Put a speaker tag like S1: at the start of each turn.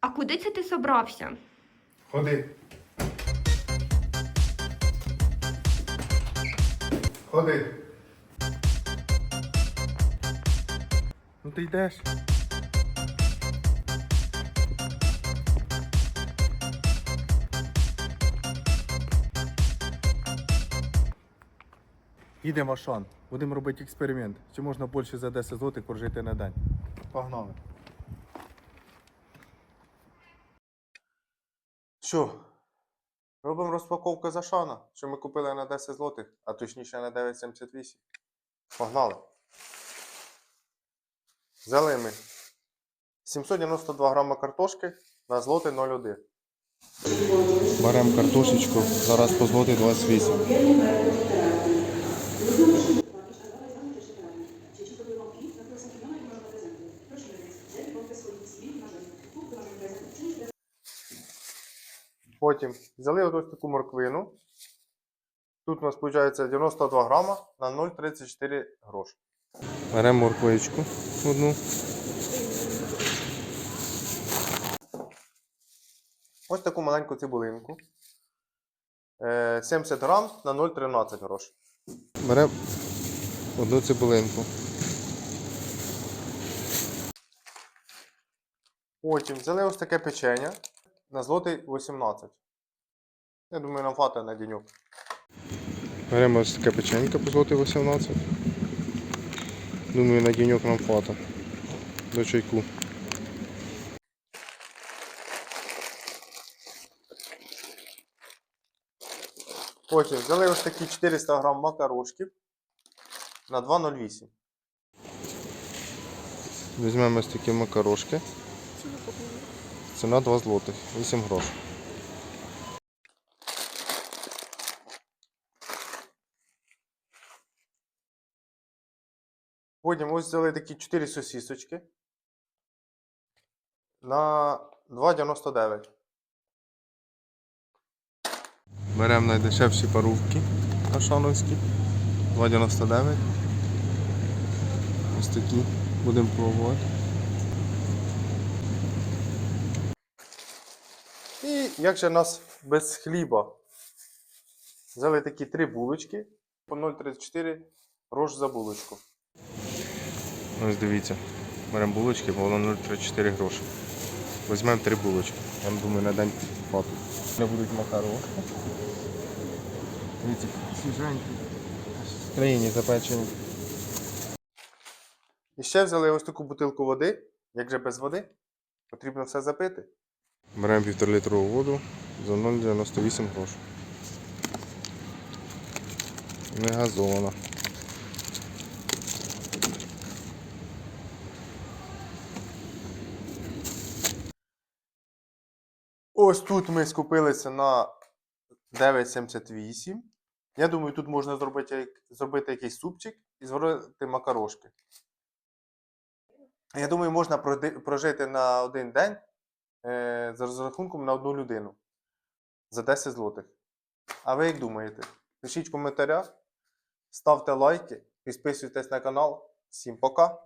S1: А куди це ти собрався?
S2: Ходи. Ходи. Ну ти йдеш. Їдемо, Ашан. Будемо робити експеримент. Чи можна більше за 10 злотих прожити на день? Погнали. Що? Робимо розпаковку Зашана, Ашана, що ми купили на 10 злотих, а точніше на 9,78. Погнали. Взяли ми 792 грама картошки на злоти 0,1. Беремо картошечку, зараз по злоти 28. Потім взяли ось таку морквину. Тут у нас виходить 92 грама на 0,34 грош. Беремо морквичку одну. Ось таку маленьку цибулинку. Е, 70 грам на 0,13 грош. Беремо одну цибулинку. Потім взяли ось таке печення на злотий 18. Я думаю, нам хватить на денюк. Беремо ось таке печенька по злотий 18. Думаю, на денюк нам хватить. До чайку. Потім взяли ось такі 400 грам макарошків на 2,08. Візьмемо ось такі макарошки. Ціна 2 злотих, 8 грошей. Потім ось взяли такі 4 сосісочки на 2,99. Беремо найдешевші парубки ашановські. 2,99. Ось такі. Будемо пробувати. І як же нас без хліба? Взяли такі три булочки по 0,34 грош за булочку. Ось дивіться, беремо булочки, бо воно 0,34 гроші. Візьмемо три булочки. Я думаю, на день хватить. Не будуть макарошки. Дивіться, свіженькі. В країні запечені. І ще взяли ось таку бутилку води. Як же без води? Потрібно все запити. Беремо півторалітрову воду за 0,98 грошей. Не газована. Ось тут ми скупилися на 9,78. Я думаю, тут можна зробити, зробити якийсь супчик і зварити макарошки. Я думаю, можна прожити на один день е, за розрахунком на одну людину за 10 злотих. А ви як думаєте? Пишіть в коментарях, ставте лайки, підписуйтесь на канал. Всім пока!